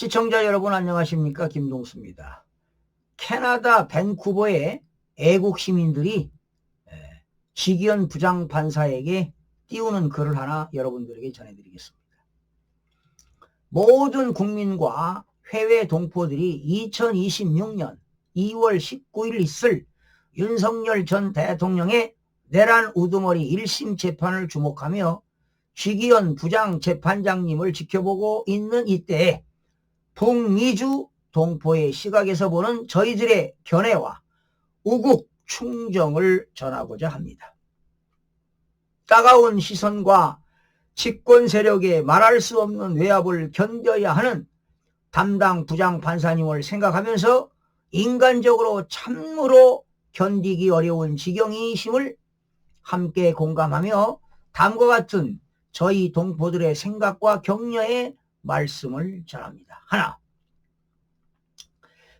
시청자 여러분 안녕하십니까 김동수입니다. 캐나다 밴쿠버의 애국 시민들이 에, 지기현 부장 판사에게 띄우는 글을 하나 여러분들에게 전해드리겠습니다. 모든 국민과 해외 동포들이 2026년 2월 19일 있을 윤석열 전 대통령의 내란 우두머리 1심 재판을 주목하며 지기현 부장 재판장님을 지켜보고 있는 이때에 북미주 동포의 시각에서 보는 저희들의 견해와 우국 충정을 전하고자 합니다. 따가운 시선과 집권 세력의 말할 수 없는 외압을 견뎌야 하는 담당 부장 판사님을 생각하면서 인간적으로 참으로 견디기 어려운 지경이심을 함께 공감하며 다음과 같은 저희 동포들의 생각과 격려의 말씀을 전합니다. 하나,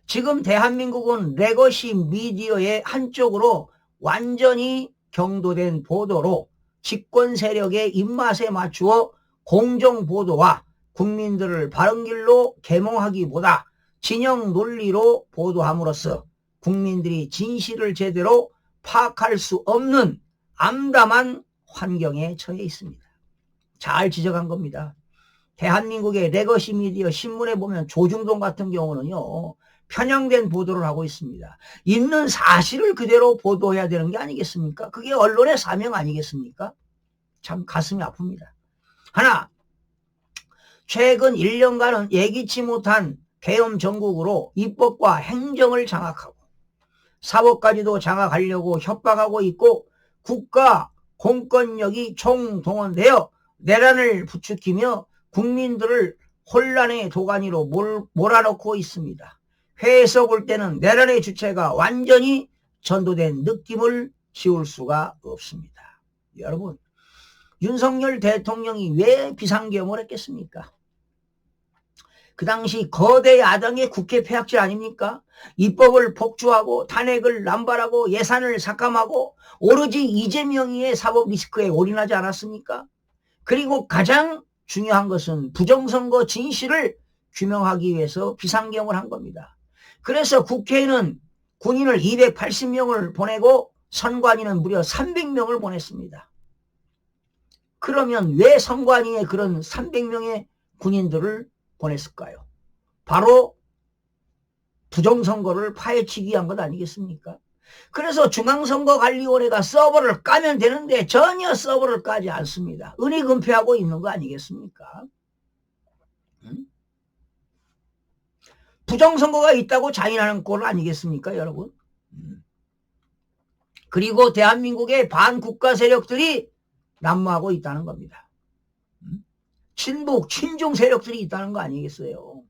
지금 대한민국은 레거시 미디어의 한쪽으로 완전히 경도된 보도로 집권 세력의 입맛에 맞추어 공정 보도와 국민들을 바른 길로 계몽하기보다 진영 논리로 보도함으로써 국민들이 진실을 제대로 파악할 수 없는 암담한 환경에 처해 있습니다. 잘 지적한 겁니다. 대한민국의 레거시 미디어 신문에 보면 조중동 같은 경우는요, 편향된 보도를 하고 있습니다. 있는 사실을 그대로 보도해야 되는 게 아니겠습니까? 그게 언론의 사명 아니겠습니까? 참 가슴이 아픕니다. 하나, 최근 1년간은 예기치 못한 계엄 전국으로 입법과 행정을 장악하고 사법까지도 장악하려고 협박하고 있고 국가 공권력이 총동원되어 내란을 부추기며 국민들을 혼란의 도가니로 몰, 몰아넣고 있습니다. 회에서 볼 때는 내란의 주체가 완전히 전도된 느낌을 지울 수가 없습니다. 여러분, 윤석열 대통령이 왜 비상계엄을 했겠습니까? 그 당시 거대 야당의 국회 폐악질 아닙니까? 입법을 복주하고 탄핵을 남발하고 예산을 삭감하고 오로지 이재명이의 사법 리스크에 올인하지 않았습니까? 그리고 가장 중요한 것은 부정선거 진실을 규명하기 위해서 비상경을 한 겁니다. 그래서 국회에는 군인을 280명을 보내고 선관위는 무려 300명을 보냈습니다. 그러면 왜 선관위에 그런 300명의 군인들을 보냈을까요? 바로 부정선거를 파헤치기 위한 것 아니겠습니까? 그래서 중앙선거관리위원회가 서버를 까면 되는데 전혀 서버를 까지 않습니다. 은닉은폐하고 있는 거 아니겠습니까? 응? 부정선거가 있다고 자인하는 꼴 아니겠습니까, 여러분? 응. 그리고 대한민국의 반국가 세력들이 난무하고 있다는 겁니다. 응? 친북, 친중 세력들이 있다는 거 아니겠어요?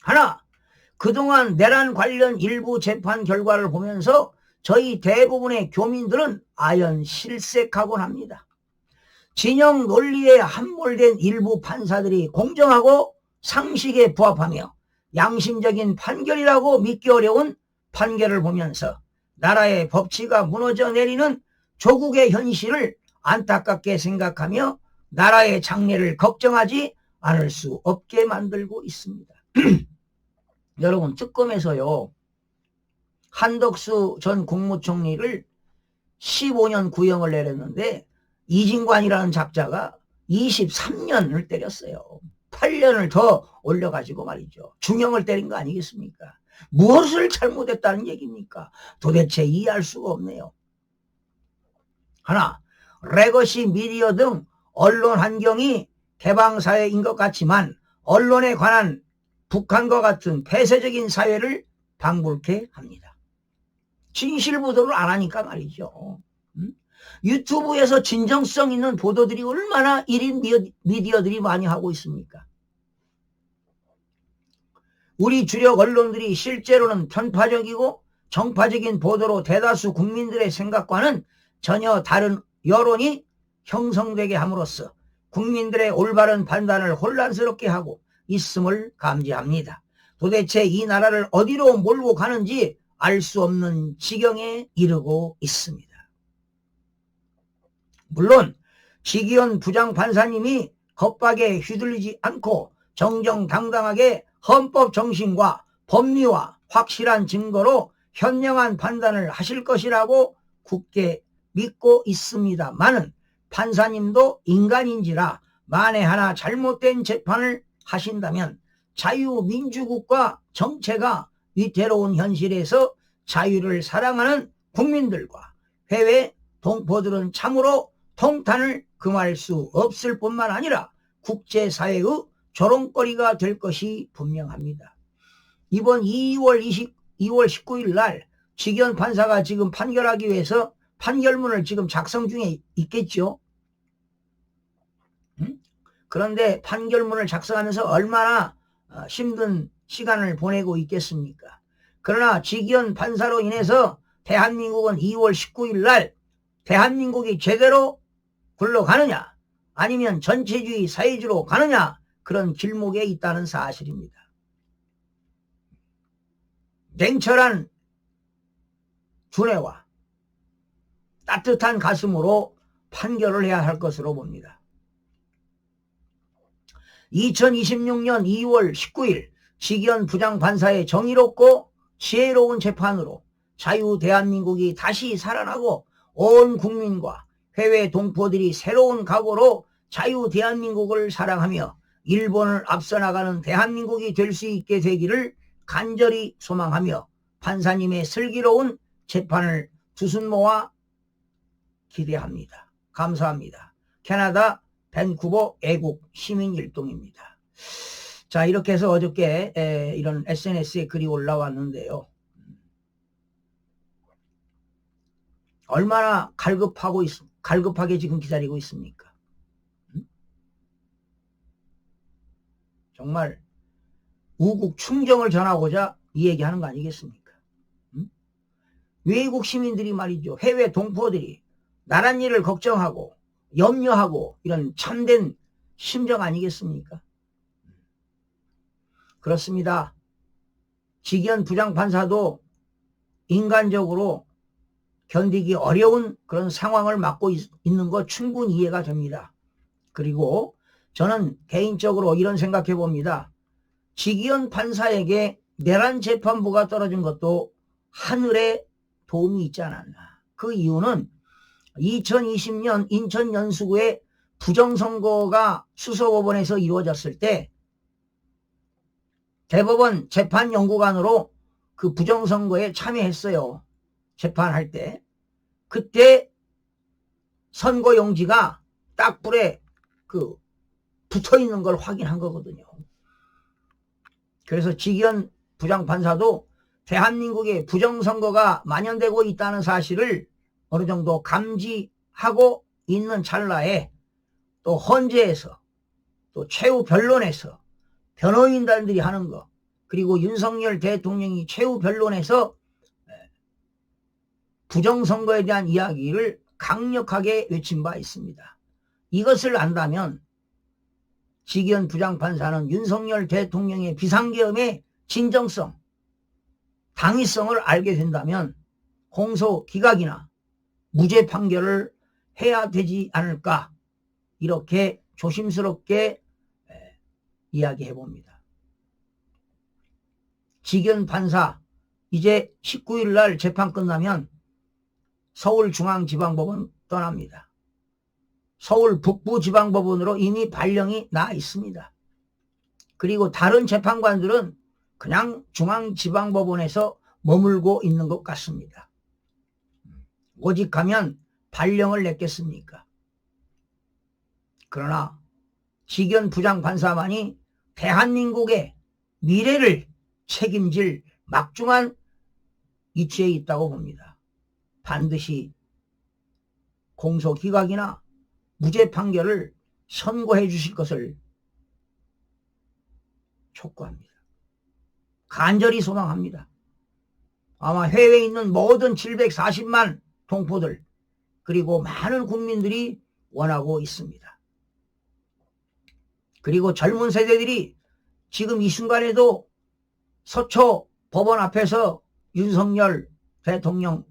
하나, 그동안 내란 관련 일부 재판 결과를 보면서 저희 대부분의 교민들은 아연 실색하곤 합니다. 진영 논리에 함몰된 일부 판사들이 공정하고 상식에 부합하며 양심적인 판결이라고 믿기 어려운 판결을 보면서 나라의 법치가 무너져 내리는 조국의 현실을 안타깝게 생각하며 나라의 장래를 걱정하지 않을 수 없게 만들고 있습니다. 여러분 특검에서요 한덕수 전 국무총리를 15년 구형을 내렸는데 이진관이라는 작자가 23년을 때렸어요. 8년을 더 올려가지고 말이죠. 중형을 때린 거 아니겠습니까? 무엇을 잘못했다는 얘기입니까? 도대체 이해할 수가 없네요. 하나, 레거시 미디어 등 언론 환경이 개방사회인 것 같지만 언론에 관한 북한과 같은 폐쇄적인 사회를 방불케 합니다. 진실 보도를 안 하니까 말이죠. 음? 유튜브에서 진정성 있는 보도들이 얼마나 1인 미디어들이 많이 하고 있습니까? 우리 주력 언론들이 실제로는 편파적이고 정파적인 보도로 대다수 국민들의 생각과는 전혀 다른 여론이 형성되게 함으로써 국민들의 올바른 판단을 혼란스럽게 하고 있음을 감지합니다. 도대체 이 나라를 어디로 몰고 가는지 알 수 없는 지경에 이르고 있습니다. 물론 지기현 부장판사님이 겁박에 휘둘리지 않고 정정당당하게 헌법 정신과 법리와 확실한 증거로 현명한 판단을 하실 것이라고 굳게 믿고 있습니다만은 판사님도 인간인지라 만에 하나 잘못된 재판을 하신다면 자유민주국가 정체가 위태로운 현실에서 자유를 사랑하는 국민들과 해외 동포들은 참으로 통탄을 금할 수 없을 뿐만 아니라 국제사회의 조롱거리가 될 것이 분명합니다. 이번 2월 20, 2월 19일 날 직연 판사가 지금 판결하기 위해서 판결문을 지금 작성 중에 있겠죠. 음? 그런데 판결문을 작성하면서 얼마나 어, 힘든 시간을 보내고 있겠습니까? 그러나 직연 판사로 인해서 대한민국은 2월 19일 날 대한민국이 제대로 굴러가느냐 아니면 전체주의 사회주로 가느냐 그런 길목에 있다는 사실입니다. 냉철한 두뇌와 따뜻한 가슴으로 판결을 해야 할 것으로 봅니다. 2026년 2월 19일 직연 부장판사의 정의롭고 지혜로운 재판으로 자유 대한민국이 다시 살아나고 온 국민과 해외 동포들이 새로운 각오로 자유 대한민국을 사랑하며 일본을 앞서 나가는 대한민국이 될 수 있게 되기를 간절히 소망하며 판사님의 슬기로운 재판을 두손 모아 기대합니다. 감사합니다. 캐나다 밴쿠버 애국 시민일동입니다. 자 이렇게 해서 어저께 에, 이런 SNS에 글이 올라왔는데요. 얼마나 갈급하고 있, 갈급하게 지금 기다리고 있습니까? 음? 정말 우국 충정을 전하고자 이 얘기하는 거 아니겠습니까? 음? 외국 시민들이 말이죠. 해외 동포들이 나란 일을 걱정하고 염려하고 이런 참된 심정 아니겠습니까? 그렇습니다. 직연 부장판사도 인간적으로 견디기 어려운 그런 상황을 맞고 있, 있는 거 충분히 이해가 됩니다. 그리고 저는 개인적으로 이런 생각해 봅니다. 직위원 판사에게 내란 재판부가 떨어진 것도 하늘에 도움이 있지 않았나. 그 이유는 2020년 인천 연수구에 부정선거가 수서법원에서 이루어졌을 때 대법원 재판연구관으로 그 부정선거에 참여했어요. 재판할 때. 그때 선거용지가 딱불에 그 붙어 있는 걸 확인한 거거든요. 그래서 직연 부장판사도 대한민국에 부정선거가 만연되고 있다는 사실을 어느 정도 감지하고 있는 찰나에 또 헌재에서 또 최후 변론에서 변호인단들이 하는 거 그리고 윤석열 대통령이 최후 변론에서 부정선거에 대한 이야기를 강력하게 외친 바 있습니다. 이것을 안다면 직연 부장판사는 윤석열 대통령의 비상계엄의 진정성, 당위성을 알게 된다면 공소 기각이나 무죄 판결을 해야 되지 않을까 이렇게 조심스럽게 이야기해 봅니다. 직연 판사 이제 19일 날 재판 끝나면 서울중앙지방법원 떠납니다. 서울 북부지방법원으로 이미 발령이 나 있습니다. 그리고 다른 재판관들은 그냥 중앙지방법원에서 머물고 있는 것 같습니다. 오직 가면 발령을 냈겠습니까? 그러나 직연 부장 판사만이 대한민국의 미래를 책임질 막중한 이치에 있다고 봅니다. 반드시 공소기각이나 무죄 판결을 선고해 주실 것을 촉구합니다. 간절히 소망합니다. 아마 해외에 있는 모든 740만 동포들 그리고 많은 국민들이 원하고 있습니다. 그리고 젊은 세대들이 지금 이 순간에도 서초 법원 앞에서 윤석열 대통령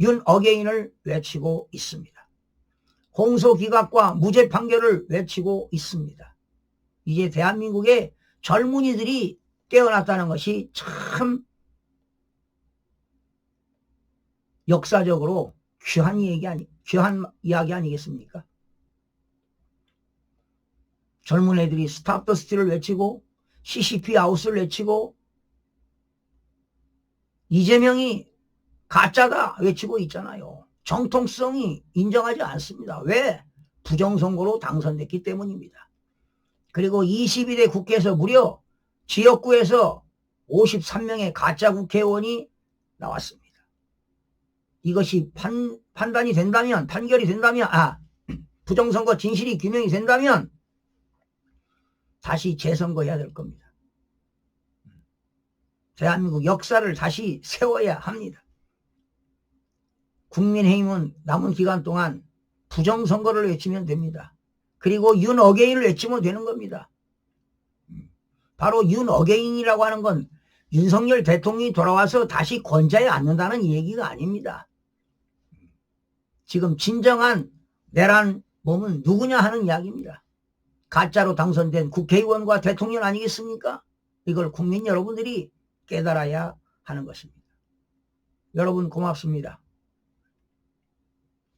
윤 어게인을 외치고 있습니다. 공소기각과 무죄 판결을 외치고 있습니다. 이제 대한민국의 젊은이들이 깨어났다는 것이 참 역사적으로 귀한 얘기 아니, 귀한 이야기 아니겠습니까? 젊은 애들이 스탑 더 스틸을 외치고 CCP 아웃을 외치고 이재명이 가짜다 외치고 있잖아요. 정통성이 인정하지 않습니다. 왜? 부정선거로 당선됐기 때문입니다. 그리고 22대 국회에서 무려 지역구에서 53명의 가짜 국회의원이 나왔습니다. 이것이 판, 판단이 된다면, 판결이 된다면, 아, 부정선거 진실이 규명이 된다면, 다시 재선거해야 될 겁니다. 대한민국 역사를 다시 세워야 합니다. 국민의힘은 남은 기간 동안 부정선거를 외치면 됩니다. 그리고 윤 어게인을 외치면 되는 겁니다. 바로 윤 어게인이라고 하는 건 윤석열 대통령이 돌아와서 다시 권자에 앉는다는 얘기가 아닙니다. 지금 진정한 내란 몸은 누구냐 하는 이야기입니다. 가짜로 당선된 국회의원과 대통령 아니겠습니까? 이걸 국민 여러분들이 깨달아야 하는 것입니다. 여러분 고맙습니다.